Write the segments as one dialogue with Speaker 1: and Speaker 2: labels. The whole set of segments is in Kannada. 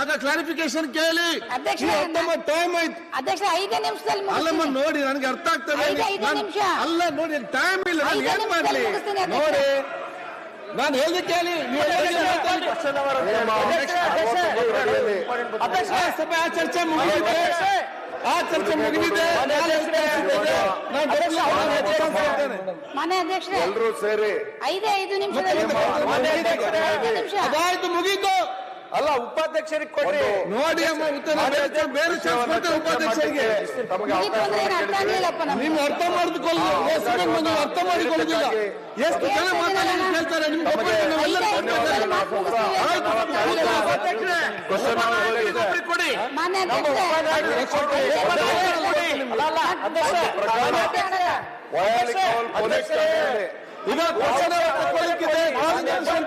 Speaker 1: ಆಗ ಕ್ಲಾರಿಫಿಕೇಶನ್ ಕೇಳಿ.
Speaker 2: ಅಧ್ಯಕ್ಷ,
Speaker 1: ಟೈಮ್ ಆಯ್ತು.
Speaker 2: ಅಧ್ಯಕ್ಷ ಐದೇ ನಿಮಿಷದಲ್ಲಿ
Speaker 1: ಅಲ್ಲಮ್ಮ ನೋಡಿ ನನಗೆ ಅರ್ಥ ಆಗ್ತದೆ
Speaker 2: ಐದು, ಐದು ನಿಮಿಷ.
Speaker 1: ಅಲ್ಲ ನೋಡಿ ಟೈಮ್ ಇಲ್ಲ. ನಾನು ಏನ್ ಮಾಡ್ಲಿ? ನೋಡಿ ನಾನು ಹೇಳಿ ಕೇಳಿ. ಸಭೆ ಆ ಚರ್ಚೆ ಮುಗಿದಿದೆ. ಆ ಚರ್ಚೆ ಮುಗಿದಿದೆ.
Speaker 2: ಮನೆ ಅಧ್ಯಕ್ಷರೇ.
Speaker 3: ಎಲ್ಲರೂ ಸೇರಿ.
Speaker 2: ಐದು ಐದು ನಿಮಿಷ.
Speaker 1: ಅದಾಯ್ತು ಮುಗೀತು.
Speaker 4: ಅಲ್ಲ ಉಪಾಧ್ಯಕ್ಷರಿಗೆ
Speaker 3: ಕೊಡಿ
Speaker 1: ನೋಡಿ ಅಮ್ಮ ಉತ್ತರ ಬೇರೆ- ಉಪಾಧ್ಯಕ್ಷರಿಗೆ ನೀವು ಅರ್ಥ ಮಾಡಿಕೊಳ್ಳಿ ಅರ್ಥ ಮಾಡಿಕೊಳ್ಳುದಿಲ್ಲ. ಎಷ್ಟು ಜನ ಮಾತಾಡಿ ಕೇಳ್ತಾರೆ
Speaker 4: ಕೊಡಿ
Speaker 1: ಈಗ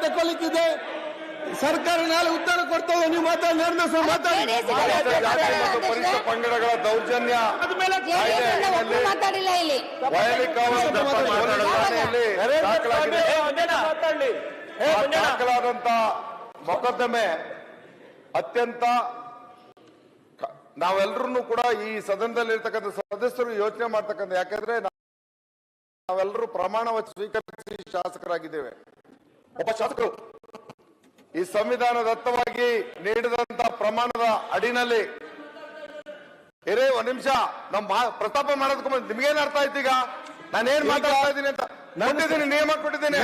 Speaker 1: ತಕೊಳ್ಳಿಕ್ಕಿದೆ. ಸರ್ಕಾರ ನಾಳೆ ಉತ್ತರ ಕೊಡ್ತೇವೆ ನೀವು ಮಾತಾಡಿ ಮಾತಾಡಿ.
Speaker 3: ಪಂಗಡಗಳ ದೌರ್ಜನ್ಯ.
Speaker 2: ಮಾತಾಡಿಲ್ಲ ಇಲ್ಲಿ.
Speaker 3: ದಾಖಲಾದಂತ ಮೊಕದ್ದಮೆ ಅತ್ಯಂತ ನಾವೆಲ್ಲರೂ ಕೂಡ ಈ ಸದನದಲ್ಲಿ ಇರ್ತಕ್ಕಂಥ ಸದಸ್ಯರು ಯೋಚನೆ ಮಾಡ್ತಕ್ಕಂಥ ಯಾಕಂದ್ರೆ ನಾವೆಲ್ಲರೂ ಪ್ರಮಾಣ ವಚನ ಸ್ವೀಕರಿಸಿ ಶಾಸಕರಾಗಿದ್ದೇವೆ. ಒಬ್ಬ ಶಾಸಕರು. ಈ ಸಂವಿಧಾನದತ್ತವಾಗಿ ನೀಡಿದಂತ ಪ್ರಮಾಣದ ಅಡಿನಲ್ಲಿ ಇರೇ ಒಂದ್ ನಿಮಿಷ ನಮ್ ಪ್ರತಾಪ ಪ್ರಸ್ತಾಪ ಮಾಡೋದಕ್ಕೂ ಮುಂಚೆ ನಿಮ್ಗೇನ್ ಅರ್ಥ ಆಯ್ತು ಈಗ? ನಾನೇನ್ ಮಾತಾಡ್ತಾ ಇದ್ದೀನಿ ಅಂತ ಕೊಟ್ಟಿದ್ದೀನಿ ನಿಯಮ ಕೊಟ್ಟಿದ್ದೀನಿ.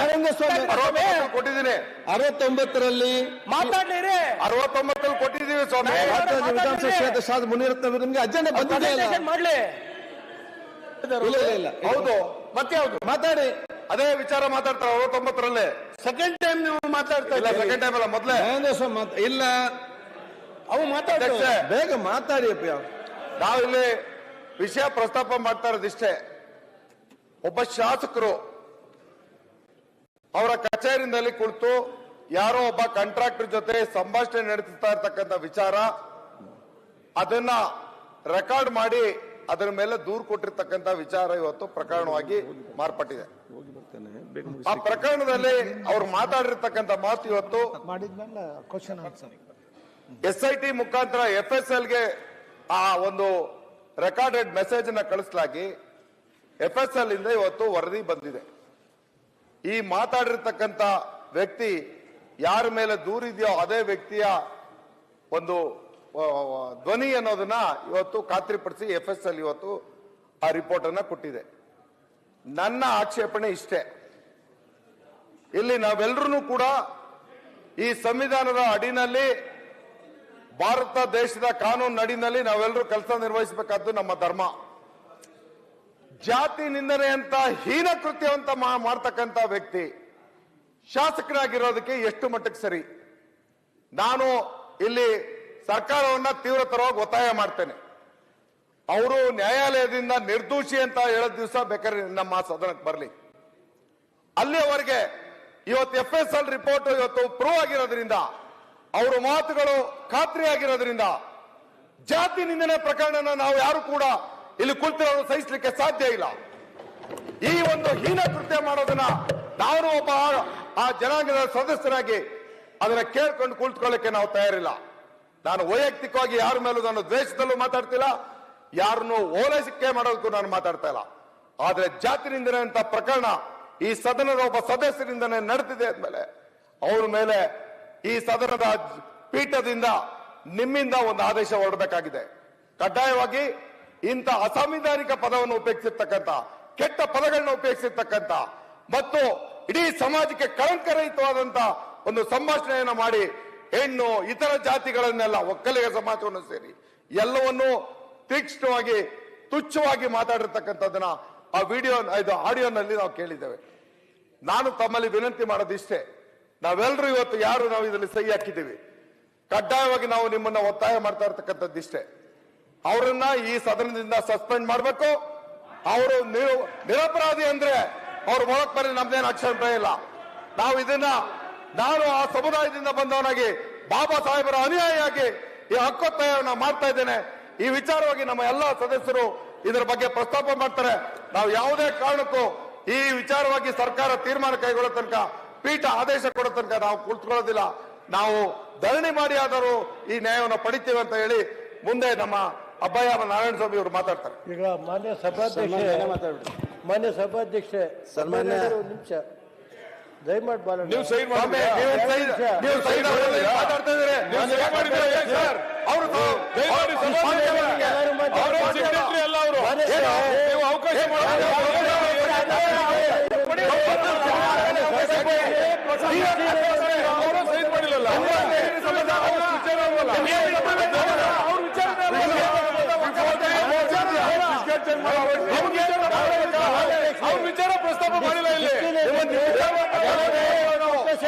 Speaker 3: ಕೊಟ್ಟಿದ್ದೀನಿ.
Speaker 1: ಅರವತ್ತೊಂಬತ್ತರಲ್ಲಿ
Speaker 4: ಮಾತಾಡ್ಲಿ
Speaker 3: ಅರವತ್ತೊಂಬತ್ತರಲ್ಲಿ ಕೊಟ್ಟಿದ್ದೀವಿ ಸ್ವಾಮಿ.
Speaker 1: ವಿಧಾನಸಭೆ ಮುನಿರತ್ನ ನಿಮ್ಗೆ ಅಜೆಂಡ ಬಂದಿದೆ
Speaker 4: ಮಾಡ್ಲಿ.
Speaker 1: ಇಲ್ಲ
Speaker 3: ಹೌದು.
Speaker 4: ಮತ್ತೆ ಹೌದು
Speaker 1: ಮಾತಾಡಿ.
Speaker 3: ಅದೇ ವಿಚಾರ ಮಾತಾಡ್ತಾರೆ ಅರವತ್ತೊಂಬತ್ತರಲ್ಲಿ.
Speaker 4: ಸೆಕೆಂಡ್ ಟೈಮ್ ನೀವು ಮಾತಾಡ್ತಾ
Speaker 3: ಇಲ್ಲ ಸೆಕೆಂಡ್ ಟೈಮ್ ಅಲ್ಲ ಮೊದಲೇ.
Speaker 1: ಇಲ್ಲ.
Speaker 4: ಅವು ಮಾತಾಡ್ತಾರೆ
Speaker 1: ಬೇಗ ಮಾತಾಡಿ ನಾವು
Speaker 3: ನಾವಿಲ್ಲಿ ವಿಷಯ ಪ್ರಸ್ತಾಪ ಮಾಡ್ತಾ ಇರೋದಿಷ್ಟೇ ಒಬ್ಬ ಶಾಸಕರು ಅವರ ಕಚೇರಿನಲ್ಲಿ ಕುಳಿತು ಯಾರೋ ಒಬ್ಬ ಕಾಂಟ್ರಾಕ್ಟರ್ ಜೊತೆ ಸಂಭಾಷಣೆ ನಡೆಸುತ್ತಾ ಇರ್ತಕ್ಕಂಥ ವಿಚಾರ ಅದನ್ನ ರೆಕಾರ್ಡ್ ಮಾಡಿ ಅದರ ಮೇಲೆ ದೂರು ಕೊಟ್ಟಿರ್ತಕ್ಕಂಥ ವಿಚಾರ ಇವತ್ತು ಪ್ರಕರಣವಾಗಿ ಮಾರ್ಪಟ್ಟಿದೆ. ಆ ಪ್ರಕರಣದಲ್ಲಿ ಅವ್ರು ಮಾತಾಡಿರ್ತಕ್ಕಂಥ ಮಾತು ಇವತ್ತು ಎಸ್ ಐ ಟಿ ಮುಖಾಂತರ ಎಫ್ ಎಸ್ ಎಲ್ಗೆ ಆ ಒಂದು ರೆಕಾರ್ಡೆಡ್ ಮೆಸೇಜ್ ಅನ್ನ ಕಳಿಸಲಾಗಿ ಎಫ್ ಎಸ್ ಎಲ್ ಇಂದ ಇವತ್ತು ವರದಿ ಬಂದಿದೆ. ಈ ಮಾತಾಡಿರ್ತಕ್ಕಂಥ ವ್ಯಕ್ತಿ ಯಾರ ಮೇಲೆ ದೂರಿದೆಯೋ ಅದೇ ವ್ಯಕ್ತಿಯ ಒಂದು ಧ್ವನಿ ಅನ್ನೋದನ್ನ ಇವತ್ತು ಖಾತ್ರಿಪಡಿಸಿ ಎಫ್ ಎಸ್ ಅಲ್ಲಿ ಇವತ್ತು ಆ ರಿಪೋರ್ಟ್ ಅನ್ನ ಕೊಟ್ಟಿದೆ. ನನ್ನ ಆಕ್ಷೇಪಣೆ ಇಷ್ಟೇ. ಇಲ್ಲಿ ನಾವೆಲ್ಲರೂ ಕೂಡ ಈ ಸಂವಿಧಾನದ ಅಡಿನಲ್ಲಿ ಭಾರತ ದೇಶದ ಕಾನೂನು ಅಡಿನಲ್ಲಿ ನಾವೆಲ್ಲರೂ ಕೆಲಸ ನಿರ್ವಹಿಸಬೇಕಾದ್ದು ನಮ್ಮ ಧರ್ಮ. ಜಾತಿ ನಿಂದನೆ ಅಂತ ಹೀನ ಕೃತ್ಯ ಅಂತ ಮಾ- ಮಾಡ್ತಕ್ಕಂಥ ವ್ಯಕ್ತಿ ಶಾಸಕರಾಗಿರೋದಕ್ಕೆ ಎಷ್ಟು ಮಟ್ಟಕ್ಕೆ ಸರಿ? ನಾನು ಇಲ್ಲಿ ಸರ್ಕಾರವನ್ನ ತೀವ್ರತರವಾಗಿ ಒತ್ತಾಯ ಮಾಡ್ತೇನೆ. ಅವರು ನ್ಯಾಯಾಲಯದಿಂದ ನಿರ್ದೋಷಿ ಅಂತ ಹೇಳೋ ದಿವಸ ಬೇಕಾದ್ರೆ ನಮ್ಮ ಸದನಕ್ಕೆ ಬರಲಿ. ಅಲ್ಲಿಯವರೆಗೆ ಇವತ್ತು ಎಫ್ ಎಸ್ ಎಲ್ ರಿಪೋರ್ಟ್ ಇವತ್ತು ಪ್ರೂವ್ ಆಗಿರೋದ್ರಿಂದ, ಅವರ ಮಾತುಗಳು ಖಾತ್ರಿ ಆಗಿರೋದ್ರಿಂದ, ಜಾತಿ ನಿಂದನೆ ಪ್ರಕರಣನ ನಾವು ಯಾರು ಕೂಡ ಇಲ್ಲಿ ಕುಳಿತಿರೋ ಸಹಿಸಲಿಕ್ಕೆ ಸಾಧ್ಯ ಇಲ್ಲ. ಈ ಒಂದು ಹೀನ ಕೃತ್ಯ ಮಾಡೋದನ್ನ ನಾನು ಒಬ್ಬ ಆ ಜನಾಂಗದ ಸದಸ್ಯರಾಗಿ ಅದನ್ನ ಕೇಳ್ಕೊಂಡು ಕುಳಿತುಕೊಳ್ಳಕ್ಕೆ ನಾವು ತಯಾರಿಲ್ಲ. ನಾನು ವೈಯಕ್ತಿಕವಾಗಿ ಯಾರ ಮೇಲೂ ನಾನು ದ್ವೇಷದಲ್ಲೂ ಮಾತಾಡ್ತಿಲ್ಲ, ಯಾರನ್ನು ಓಲೈಸಿಕೆ ಮಾಡೋದಕ್ಕೂ ನಾನು ಮಾತಾಡ್ತಾ ಇಲ್ಲ. ಆದ್ರೆ ಜಾತಿ ನಿಂದನೆ ಅಂತ ಪ್ರಕರಣ ಈ ಸದನದ ಒಬ್ಬ ಸದಸ್ಯರಿಂದನೇ ನಡೆದಿದೆ ಅಂದಮೇಲೆ, ಅವ್ರ ಮೇಲೆ ಈ ಸದನದ ಪೀಠದಿಂದ ನಿಮ್ಮಿಂದ ಒಂದು ಆದೇಶ ಹೊರಡಬೇಕಾಗಿದೆ. ಕಡ್ಡಾಯವಾಗಿ ಇಂಥ ಅಸಾಂವಿಧಾನಿಕ ಪದವನ್ನು ಉಪಯೋಗಿಸಿರ್ತಕ್ಕಂಥ, ಕೆಟ್ಟ ಪದಗಳನ್ನ ಉಪಯೋಗಿಸಿರ್ತಕ್ಕಂಥ ಮತ್ತು ಇಡೀ ಸಮಾಜಕ್ಕೆ ಕಳಂಕರಹಿತವಾದಂತ ಒಂದು ಸಂಭಾಷಣೆಯನ್ನು ಮಾಡಿ ಹೆಣ್ಣು ಇತರ ಜಾತಿಗಳನ್ನೆಲ್ಲ ಒಕ್ಕಲಿಗ ಸಮಾಜವನ್ನು ಸೇರಿ ಎಲ್ಲವನ್ನು ತೀಕ್ಷ್ಣವಾಗಿ, ತುಚ್ಛವಾಗಿ ಮಾತಾಡಿರ್ತಕ್ಕಂಥದ್ದನ್ನ ಆ ವಿಡಿಯೋ ಇದು ಆಡಿಯೋನಲ್ಲಿ ನಾವು ಕೇಳಿದ್ದೇವೆ. ನಾನು ತಮ್ಮಲ್ಲಿ ವಿನಂತಿ ಮಾಡೋದಿಷ್ಟೇ. ನಾವೆಲ್ಲರೂ ಇವತ್ತು ಯಾರು ನಾವು ಇದರಲ್ಲಿ ಸಹಿ ಹಾಕಿದ್ದೀವಿ? ಕಡ್ಡಾಯವಾಗಿ ನಾವು ನಿಮ್ಮನ್ನ ಒತ್ತಾಯ ಮಾಡ್ತಾ ಇರ್ತಕ್ಕಂಥದ್ದಿಷ್ಟೇ. ಅವರನ್ನ ಈ ಸದನದಿಂದ ಸಸ್ಪೆಂಡ್ ಮಾಡಬೇಕು. ಅವರು ನಿರ- ನಿರಪರಾಧಿ ಅಂದ್ರೆ ಅವ್ರ ಮೊಳಕ್ ಬರಲಿ ನಮ್ದೇನು ಅಕ್ಷರ ಇಲ್ಲ. ನಾವು ಇದನ್ನ ನಾನು ಆ ಸಮುದಾಯದಿಂದ ಬಂದವನಾಗಿ ಬಾಬಾ ಸಾಹೇಬರ ಅನುಯಾಯಿಯಾಗಿ ಈ ಹಕ್ಕೊತ್ತಾಯವನ್ನ ಮಾಡ್ತಾ ಇದ್ದೇನೆ. ಈ ವಿಚಾರವಾಗಿ ನಮ್ಮ ಎಲ್ಲಾ ಸದಸ್ಯರು ಇದರ ಬಗ್ಗೆ ಪ್ರಸ್ತಾಪ ಮಾಡ್ತಾರೆ. ನಾವು ಯಾವುದೇ ಕಾರಣಕ್ಕೂ ಈ ವಿಚಾರವಾಗಿ ಸರ್ಕಾರ ತೀರ್ಮಾನ ಕೈಗೊಳ್ಳೋ ತನಕ ಪೀಠ ಆದೇಶ ಕೊಡೋ ತನಕ ನಾವು ಕುಳಿತುಕೊಳ್ಳೋದಿಲ್ಲ. ನಾವು ಧರಣಿ ಮಾಡಿ ಆದರೂ ಈ ನ್ಯಾಯವನ್ನು ಪಡಿತೀವಿ ಅಂತ ಹೇಳಿ ಮುಂದೆ ನಮ್ಮ ಅಬ್ಬಯ್ಯ ನಾರಾಯಣ ಸ್ವಾಮಿ ಅವರು ಮಾತಾಡ್ತಾರೆ.
Speaker 5: ಈಗ ಮಾನ್ಯ ಸಭಾಧ್ಯಕ್ಷ ಮಾನ್ಯ ಸಭಾಧ್ಯಕ್ಷ
Speaker 4: ಸನ್ಮಾನ್ಯ-
Speaker 5: ನಿಮಿಷ. ದಯಮಾಡಿ ಬಾಲ
Speaker 3: ನೀವು ಸೈನ್ ಮಾಡಿ ನೀವು ಸೈನ್ ನೀವು ಮಾತಾಡ್ತಾ ಇದ್ದೀರಿ ನೀವು ಸೈನ್ ಮಾಡಿದ್ದೀರಿ ಏನ್ ಸರ್ ಅವರು ದಯಮಾಡಿ ಅವರೇ secretary ಅಲ್ಲ ಅವರು ನೀವು ಅವಕಾಶ ಅವರು ಸೈನ್ ಮಾಡಿಲ್ಲಲ್ಲ ಅವ್ರ ವಿಚಾರ. ಅವ್ರ ವಿಚಾರ ಅವ್ರ ವಿಚಾರ ಪ್ರಸ್ತಾಪ ಮಾಡಿಲ್ಲ ಇಲ್ಲಿ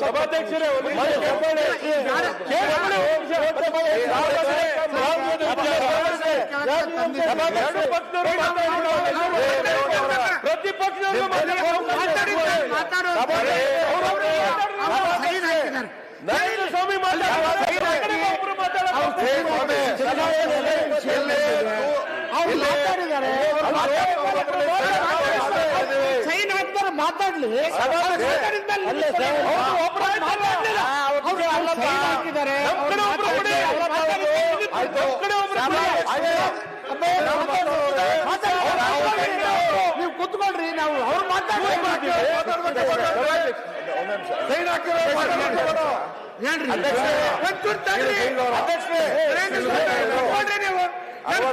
Speaker 3: ಸಭಾಧ್ಯಕ್ಷರೇ ಪ್ರತಿಪಕ್ಷದವರು ನರೇಂದ್ರ ಸ್ವಾಮಿ
Speaker 4: ಹಾಕ್ತಾರೆ ಮಾತಾಡ್ಲಿ. ನೀವು ಕುತ್ಕೊಳ್ರಿ ನಾವು ಅವ್ರು ಮಾತಾಡ್ಬೇಕು ನಾನು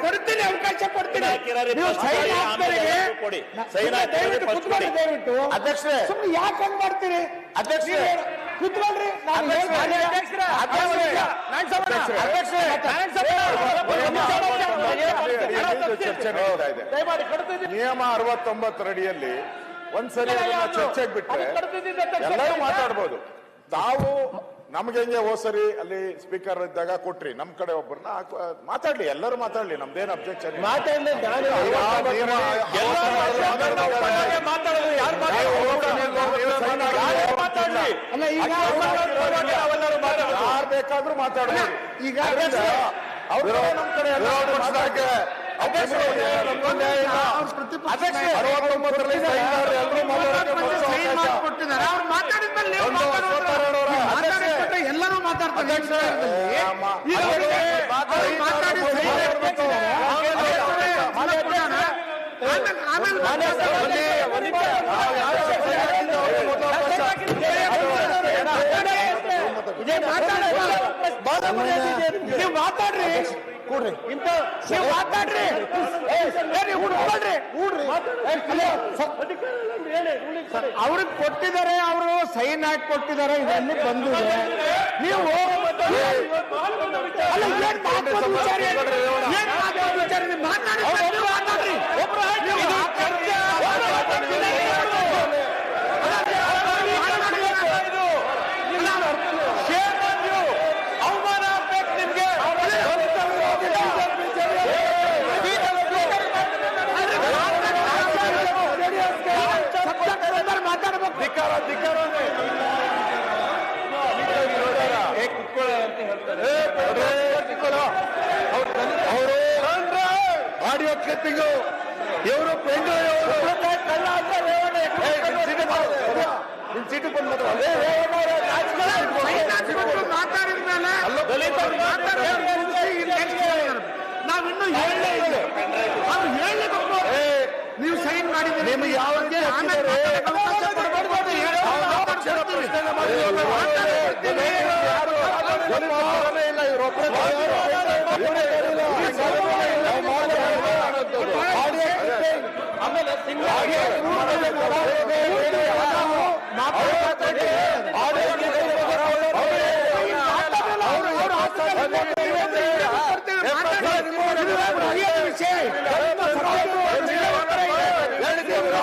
Speaker 4: ಕೊಡ್ತೀನಿ ಅವಕಾಶ ಕೊಡ್ತೀನಿ. ದಯವಿಟ್ಟು
Speaker 3: ಅಧ್ಯಕ್ಷರೇ.
Speaker 4: ಸುಮ್ಮನೆ ಯಾಕೆ ಹಂಗ್ ಮಾಡ್ತೀರಿ?
Speaker 3: ಅಧ್ಯಕ್ಷರೇ.
Speaker 4: ಕುತ್ಕೊಳ್ರಿ.
Speaker 3: ನಿಯಮ ಅರವತ್ತೊಂಬತ್ತರಡಿಯಲ್ಲಿ ಒಂದ್ಸರಿ ಚರ್ಚೆಗೆ ಬಿಟ್ಟರೆ ಎಲ್ಲರೂ ಮಾತಾಡ್ಬೋದು. ತಾವು ನಮ್ಗೆ ಹೆಂಗೆ ಹೋ ಸರಿ ಅಲ್ಲಿ ಸ್ಪೀಕರ್ ಇದ್ದಾಗ ಕೊಟ್ರಿ. ನಮ್ ಕಡೆ ಒಬ್ಬರನ್ನ ಮಾತಾಡ್ಲಿ ಎಲ್ಲರೂ ಮಾತಾಡ್ಲಿ ನಮ್ದೇನ್ ಅಬ್ಜೆಕ್ಷನ್
Speaker 5: ಮಾತಾಡಲಿ
Speaker 3: ಯಾರು ಬೇಕಾದ್ರೂ ಮಾತಾಡ್ಬೋದು
Speaker 4: ಈಗ
Speaker 3: ಅವರು ನಮ್ ಕಡೆ
Speaker 4: ಮಾತಾಡಿದ್ಮೇಲೆ ಮಾತಾಡ್ತಾರೆ. ನೀವು ಮಾತಾಡ್ರಿ
Speaker 5: ಕೂಡ್ರಿ
Speaker 4: ಇಂತ ನೀವು ಮಾತಾಡ್ರಿ ಹುಡ್ಕೊಳ್ರಿ ಅವ್ರಿಗೆ ಕೊಟ್ಟಿದ್ದಾರೆ ಅವರು ಸೈನ್ ಹಾಕಿ ಕೊಟ್ಟಿದ್ದಾರೆ ಇದರಲ್ಲಿ ಬಂದಿದೆ ನೀವು ಅಲ್ಲ ಏನ್ ಮಹತ್ವದ ವಿಚಾರ ಏನು? ಏನ್ ಮಹತ್ವದ ವಿಚಾರ ಇದೆ? ಮಾತಾಡಿ ನೀವು ಮಾತಾಡ್ರಿ ನೀವು ಮಾತಾಡ್ರಿ. ಅವಮಾನ ಆಗ್ಬೇಕು ನಿಮ್ಗೆ ಮಾತಾಡ್ಬೇಕು
Speaker 3: ಧಿಕ್ಕಾರ ಧಿಕ್ಕಾರ ಆಡಿಯೋ ಕ್ಲಿಪ್ಪಿಂಗು ಇವರು
Speaker 4: ಬೆಂಗಳೂರು ನಾವಿನ್ನೂ ಹೇಳಲೇ ಇಲ್ಲ ಅವ್ರು ಹೇಳಲೇಬೇಕು ನೀವು ಸೈನ್ ಮಾಡಿದ್ರೆ ನಿಮಗೆ ಯಾವ ಆಮೇಲೆ ಮಾತಾಡಕ್ಕೆ ಪ್ರಶ್ನೆ.
Speaker 3: ಇಲ್ಲ
Speaker 1: ಆಮೇಲೆ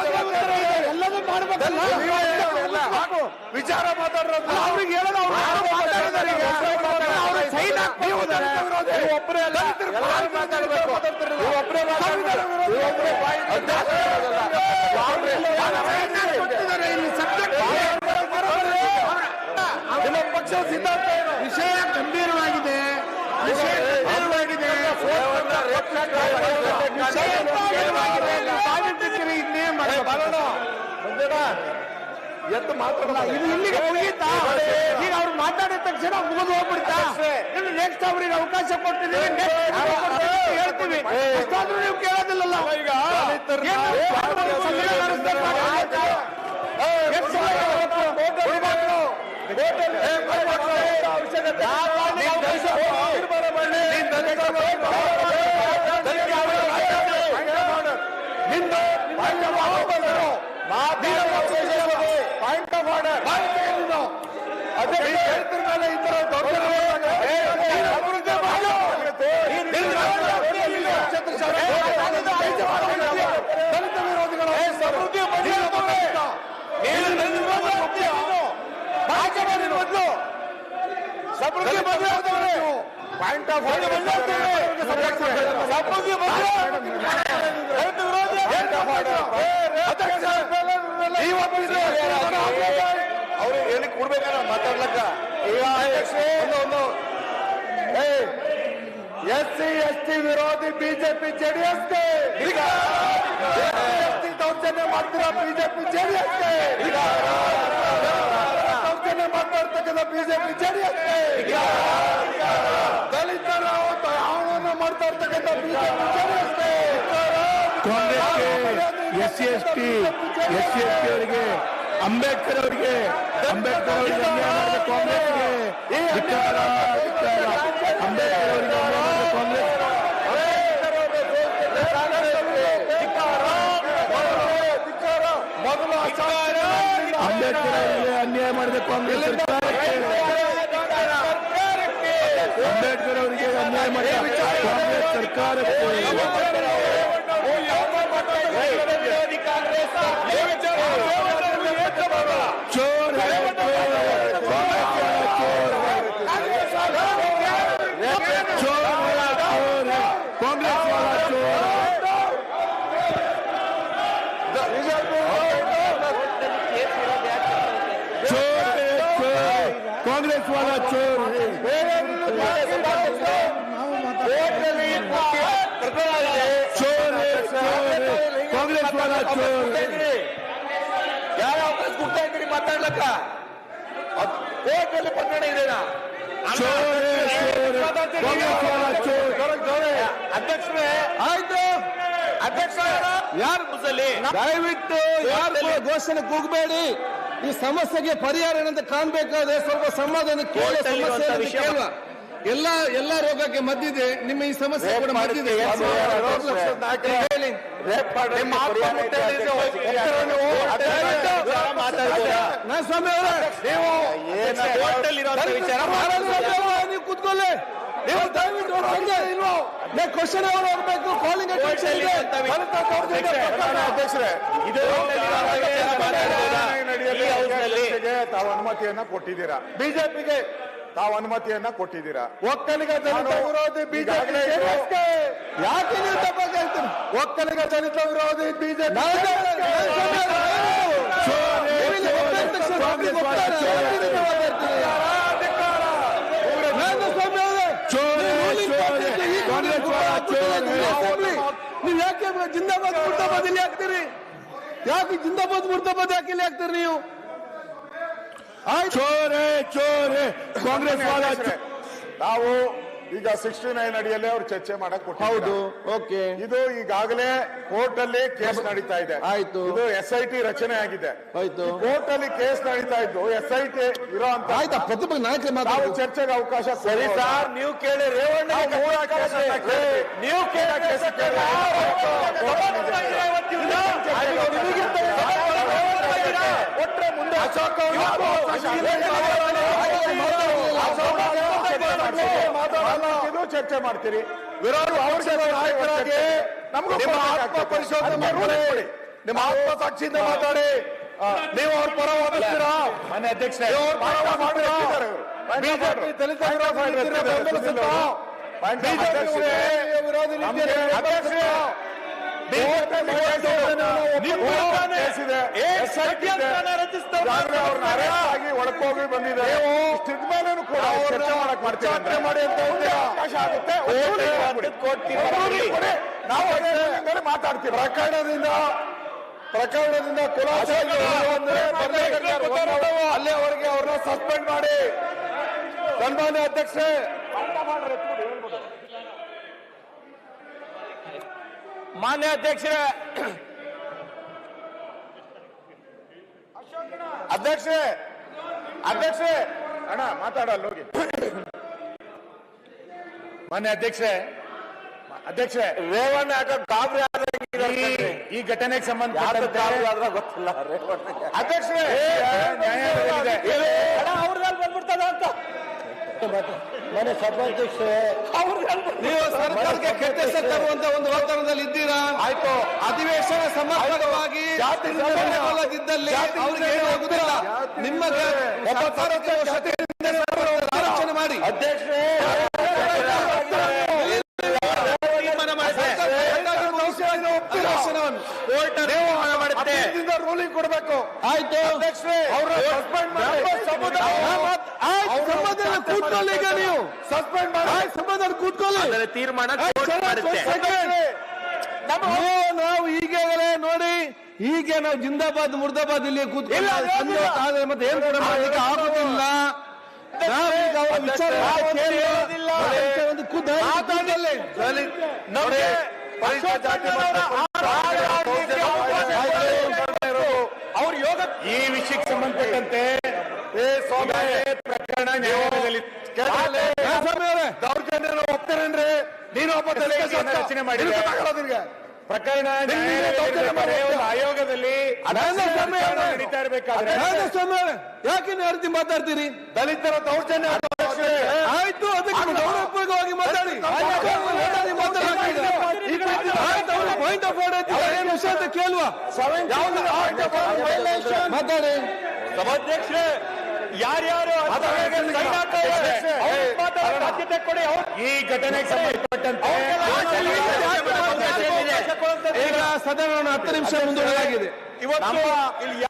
Speaker 4: ಎಲ್ಲದೂ ಮಾಡ್ಬೇಕಲ್ಲ
Speaker 3: ವಿಚಾರ ಮಾತಾಡೋದು
Speaker 4: ಅವ್ರಿಗೆ ಹೇಳೋದು ಅವ್ರು.
Speaker 3: ಒಬ್ಬರೇ ಒಬ್ಬರೇ
Speaker 4: ಇಲ್ಲಿ ಸಬ್ಜೆಕ್ಟ್
Speaker 3: ಪಕ್ಷ ಸಿದ್ಧಾಂತ
Speaker 4: ವಿಷಯ ಗಂಭೀರವಾಗಿದೆ ವಿಷಯ ಗಂಭೀರವಾಗಿದೆ ವಿಷಯ ಗಂಭೀರವಾಗಿದೆ ಇನ್ನೇನ್ ಮಾಡೋದು?
Speaker 3: ಎದ್ದು ಮಾತಾಡಲ್ಲ
Speaker 4: ಇದು ಇಲ್ಲಿಗೆ ಮುಗೀತಾ ಈಗ ಅವ್ರು ಮಾತಾಡಿದ ತಕ್ಷಣ ಮುಗಿದು ಹೋಗ್ಬಿಡ್ತಾ ಇನ್ನು ನೆಕ್ಸ್ಟ್ ಅವ್ರಿಗೆ ಅವಕಾಶ ಕೊಟ್ಟಿದ್ದೀವಿ ಹೇಳ್ತೀವಿ ಅಷ್ಟಾದ್ರೂ ನೀವು ಕೇಳೋದಿಲ್ಲಲ್ಲ
Speaker 3: ಈಗ
Speaker 4: ಏನು
Speaker 3: ಪಾಯಿಂಟ್ ಆಫ್ ಆರ್ಡರ್ ಮೇಲೆ ಈ ತರ ದಲಿತ ವಿರೋಧಿಗಳು ಸಮೃದ್ಧಿ ಸಮೃದ್ಧಿ ಪಾಯಿಂಟ್ ಆಫ್ ಸಮೃದ್ಧಿ ಅವರು ಹೇಳಿ ಕೊಡ್ಬೇಕಲ್ಲ ಮಾತಾಡ್ಲಕ್ಕ. ಈಗ ಒಂದು ಎಸ್ ಸಿ ಎಸ್ ಟಿ ವಿರೋಧಿ ಬಿಜೆಪಿ ಜೆಡಿಎಸ್ಗೆ. ಎಸ್ಟಿ ದೌರ್ಜನ್ಯ ಮಾಡ್ತೀರಾ ಬಿಜೆಪಿ ಜೆಡಿಎಸ್ಗೆ. ದೌರ್ಜನ್ಯ ಮಾತಾಡ್ತಕ್ಕಂಥ ಬಿಜೆಪಿ ಜೆಡಿಎಸ್ಗೆ. ದಲಿತರ ಅವನನ್ನ ಮಾಡ್ತಾ ಇರ್ತಕ್ಕಂಥ ಬಿಜೆಪಿ ಜೆಡಿಎಸ್ಗೆ.
Speaker 5: ಕಾಂಗ್ರೆಸ್ಗೆ S C S T S C S T ಅವರಿಗೆ ಅಂಬೇಡ್ಕರ್ ಅವರಿಗೆ ಅಂಬೇಡ್ಕರ್ ಅವರಿಗೆ ಅನ್ಯಾಯ ಮಾಡಿದ ಕಾಂಗ್ರೆಸ್ಗೆ ಧಿಕ್ಕಾರ, ಧಿಕ್ಕಾರ. ಅಂಬೇಡ್ಕರ್ ಅವರಿಗೆ ಅನ್ಯಾಯ ಮಾಡಿದ ಕಾಂಗ್ರೆಸ್
Speaker 3: ಮೊದಲು
Speaker 5: ಅಂಬೇಡ್ಕರ್ ಅವರಿಗೆ ಅನ್ಯಾಯ ಮಾಡಿದ ಕಾಂಗ್ರೆಸ್ ಸರ್ಕಾರಕ್ಕೆ ಅಂಬೇಡ್ಕರ್ ಅವರಿಗೆ ಅನ್ಯಾಯ ಮಾಡಿದ ಕಾಂಗ್ರೆಸ್ ಸರ್ಕಾರಕ್ಕೆ ಚೋರ್ ಹೈ, ಇದ್ರಿ
Speaker 3: ಯಾವ ಅವಕಾಶ ಕೊಡ್ತಾ ಇದ್ದೀರಿ ಮಾತಾಡ್ಲಕ್ಕ? ಕೋರ್ಟ್ನಲ್ಲಿ ಪ್ರಕರಣ ಇದೆನಾ? ಅಧ್ಯಕ್ಷರೇ
Speaker 1: ಆಯ್ತು.
Speaker 3: ಅಧ್ಯಕ್ಷ
Speaker 1: ಯಾರು ಮುಸಲಿ ದಯವಿಟ್ಟು ಯಾರು ಘೋಷಣೆ ಕೂಗಬೇಡಿ. ಈ ಸಮಸ್ಯೆಗೆ ಪರಿಹಾರ ಏನಂತ ಕಾಣ್ಬೇಕಾದ್ರೆ ಸ್ವಲ್ಪ ಸಮಾಧಾನ ಕೇಳಿ ಸಮಸ್ಯೆ ಎಲ್ಲ ಎಲ್ಲ ರೋಗಕ್ಕೆ ಮದ್ದಿದೆ. ನಿಮ್ಮ ಈ ಸಮಸ್ಯೆ ಕೂಡ ಮದ್ದಿದೆ. ನೀವು ಕೂತ್ಕೊಳ್ಳಿ. ನೀವು ದಯವಿಟ್ಟು ಇಲ್ವೋ? ಕ್ವಶನ್ ಅವರು ಕಾಲಿಂಗ್
Speaker 3: ಅಧ್ಯಕ್ಷರೇ ತಾವು ಅನುಮತಿಯನ್ನ ಕೊಟ್ಟಿದ್ದೀರಾ? ಬಿಜೆಪಿಗೆ ತಾವು ಅನುಮತಿಯನ್ನ ಕೊಟ್ಟಿದ್ದೀರಾ ಒಕ್ಕಲಿಗ ಜನತಾ ವಿರೋಧಿ ಬಿಜೆಪಿ
Speaker 1: ಯಾಕೆ ನೀವು ತಪ್ಪಾಗಿ ಹೇಳ್ತೀನಿ
Speaker 3: ಒಕ್ಕಲಿಗ ಜನತಾ ವಿರೋಧಿ ಬಿಜೆಪಿ.
Speaker 1: ನೀವು ಯಾಕೆ ಜಿಂದಾಬಾದ್ ಮುರ್ತಾಬಾದ್ ಇಲ್ಲಿ ಹಾಕ್ತೀರಿ ಯಾಕೆ ಜಿಂದಾಬಾದ್ ಮುರ್ತಾಬಾದ್ ಯಾಕೆ ಇಲ್ಲಿ ಹಾಕ್ತೀರಿ ನೀವು
Speaker 5: ಚೋರೆ ಚೋರೆ ಕಾಂಗ್ರೆಸ್
Speaker 3: ನಾವು ಈಗ ಸಿಕ್ಸ್ಟಿ ನೈನ್ ಅಡಿಯಲ್ಲಿ ಅವ್ರು ಚರ್ಚೆ ಮಾಡಕ್
Speaker 1: ಹೌದು ಓಕೆ.
Speaker 3: ಇದು ಈಗಾಗಲೇ ಕೋರ್ಟ್ ಅಲ್ಲಿ ಕೇಸ್ ನಡೀತಾ ಇದೆ.
Speaker 1: ಆಯ್ತು.
Speaker 3: ಇದು ಎಸ್ ಐ ಟಿ ರಚನೆ ಆಗಿದೆ.
Speaker 1: ಆಯ್ತು.
Speaker 3: ಕೋರ್ಟ್ ಅಲ್ಲಿ ಕೇಸ್ ನಡೀತಾ ಇದ್ದು ಎಸ್ ಐ ಟಿ ಇರೋ ಅಂತ
Speaker 1: ಆಯ್ತಾ ಪ್ರತಿಭೆ
Speaker 3: ನಾವು ಚರ್ಚೆಗೆ ಅವಕಾಶ
Speaker 5: ಸರಿ ಸರ್ ನೀವು ಕೇಳಿ ರೇವಣ್ಣ
Speaker 3: ನೀವು ಕೇಳಿ.
Speaker 5: ನೀವು ಕೇಳಿ
Speaker 3: ಮೂಲ ಕೇಸ್ ಕೇಳಿ.
Speaker 5: ಒಟ್ರೆ ಮುಂದೆ
Speaker 3: ಅಶೋಕ್ ಅವ್ರು ಅವಕಾಶ ಮಾತಾಡೋದು ಚರ್ಚೆ ಮಾಡ್ತೀರಿ ವಿರೋಧ ಪಕ್ಷದ ನಾಯಕರಾಗಿ ನಮಗೂ ನಿಮ್ಮ ಆತ್ಮ ಪರಿಶೋಧನೆ ಮಾಡ್ಕೊಳ್ಳಿ ನಿಮ್ಮ ಆತ್ಮ ಸಾಕ್ಷಿಯಿಂದ ಮಾತಾಡಿ ನೀವು ಅವ್ರ ಪರ ವಾದಿಸ್ತೀರಾ
Speaker 5: ಮನೆ ಅಧ್ಯಕ್ಷ
Speaker 3: ನೀವು ಅವ್ರ ಪರ ವಾದಿಸ್ತೀರಾ? ಬಿಜೆಪಿ ದಲಿತ ವಿರೋಧಿ ಆಗಿ ಒಳಕೋಗಿ ಬಂದಿದ್ದಾರೆ. ಚರ್ಚೆ ಮಾಡಿ ಅಂತ? ಅವಕಾಶ ಆಗುತ್ತೆ. ನಾವು ಮಾತಾಡ್ತೀವಿ. ಪ್ರಕರಣದಿಂದ ಪ್ರಕರಣದಿಂದ ಖುಲಾಸೆ ಅಂದ್ರೆ ಅಲ್ಲಿಯವರೆಗೆ ಅವ್ರನ್ನ ಸಸ್ಪೆಂಡ್ ಮಾಡಿ. ಸನ್ಮಾನ್ಯ ಅಧ್ಯಕ್ಷೆ
Speaker 5: ಮಾನ್ಯ ಅಧ್ಯಕ್ಷರೇ
Speaker 3: ಅಧ್ಯಕ್ಷರೇ ಅಧ್ಯಕ್ಷರೇ. ಅಣ್ಣ ಮಾತಾಡಲ್ಲ ಹೋಗಿ.
Speaker 5: ಮಾನ್ಯ ಅಧ್ಯಕ್ಷೆ ಅಧ್ಯಕ್ಷೆ
Speaker 3: ರೇವಣ್ಣ ಯಾಕೆ ಗಾಬರಿ
Speaker 5: ಈ- ಘಟನೆಗೆ ಸಂಬಂಧ
Speaker 3: ಗೊತ್ತಿಲ್ಲ ಅಧ್ಯಕ್ಷೆ
Speaker 5: ಸರ್ಪಂಚ
Speaker 1: ನೀವು ಸರ್ಕಾರಕ್ಕೆ ಕೆಟ್ಟ ಹೆಸರು ತರುವಂತ ಒಂದು ವಾತಾವರಣದಲ್ಲಿ ಇದ್ದೀರಾ?
Speaker 3: ಆಯ್ತು.
Speaker 1: ಅಧಿವೇಶನ ಸಮರ್ಪಕವಾಗಿ
Speaker 3: ಜಾತಿ
Speaker 1: ಅವ್ರಿಗೆ ಏನಾಗುದಿಲ್ಲ ನಿಮ್ಮ ಆಲೋಚನೆ ಮಾಡಿ.
Speaker 3: ಅಧ್ಯಕ್ಷ
Speaker 1: ತೀರ್ಮಾನ ಮಾಡಿ. ಅಧಿವೇಶನವನ್ನು
Speaker 3: ರೂಲಿಂಗ್ ಕೊಡಬೇಕು.
Speaker 1: ಆಯ್ತು.
Speaker 3: ಮಾಡಿ.
Speaker 1: ಕೂತ್ಕೊಳ್ಳಿ ಈಗ ನೀವು.
Speaker 3: ಸಸ್ಪೆಂಡ್ ಮಾಡಿ.
Speaker 1: ಸಂಬಂಧ ಕೂತ್ಕೊಳ್ಳಿ.
Speaker 5: ತೀರ್ಮಾನ
Speaker 1: ನೀವು ಈಗಾಗಲೇ ನೋಡಿ ಈಗ ನಾವು ಜಿಂದಾಬಾದ್ ಮುರ್ದಾಬಾದ್ ಇಲ್ಲಿ ಆದ್ರೆ ಮತ್ತೆ ಏನ್ ಕೂಡ ಮಾಡ್ಲಿಕ್ಕೆ ಆಗೋದಿಲ್ಲ. ನಾವೀಗ ಅವರ ವಿಚಾರ ಕೇಳಿ ಒಂದು ಖುದ್ದು ಕೂತ್ಕೊಳ್ಳಿ.
Speaker 3: ನಮಗೆ ಪರಿಶಿಷ್ಟ ಜಾತಿ
Speaker 5: ಅವ್ರ ಯೋಗ ಈ ವಿಷಯಕ್ಕೆ ಸಂಬಂಧಪಟ್ಟಂತೆ ಪ್ರಕರಣ ನ್ಯಾಯಾಲಯದಲ್ಲಿ
Speaker 3: ದೌರ್ಜನ್ಯ ಒಪ್ತೀರೇನ್ರಿ ನೀನು
Speaker 5: ರಚನೆ
Speaker 3: ನಿನಗೆ?
Speaker 5: ಪ್ರಕರಣ ಆಯೋಗದಲ್ಲಿ. ನಡೀತಾ ಇರಬೇಕಾದ್ರೆ
Speaker 1: ಯಾಕೆ ರೀತಿ ಮಾತಾಡ್ತೀರಿ?
Speaker 3: ದಲಿತರ ದೌರ್ಜನ್ಯ.
Speaker 1: ಆಯ್ತು ಅದಕ್ಕೆ ಮಾತಾಡಿ. ಪಾಯಿಂಟ್ ಆಫ್ ಆರ್ಡರ್ ಏನು ವಿಷಯ ಅಂತ ಕೇಳುವ? ಮಾತಾಡಿ
Speaker 5: ಸಭಾಧ್ಯಕ್ಷರೇ ಯಾರ್ಯಾರು ಬಾಧ್ಯತೆ ಕೊಡಿ ಈ ಘಟನೆಗೆ ಸಂಬಂಧಪಟ್ಟಂತೆ
Speaker 1: ಈಗ ಸದನವನ್ನು ಹತ್ತು ನಿಮಿಷ ಮುಂದೂಡಲಾಗಿದೆ.
Speaker 5: ಇವತ್ತು ಇಲ್ಲಿ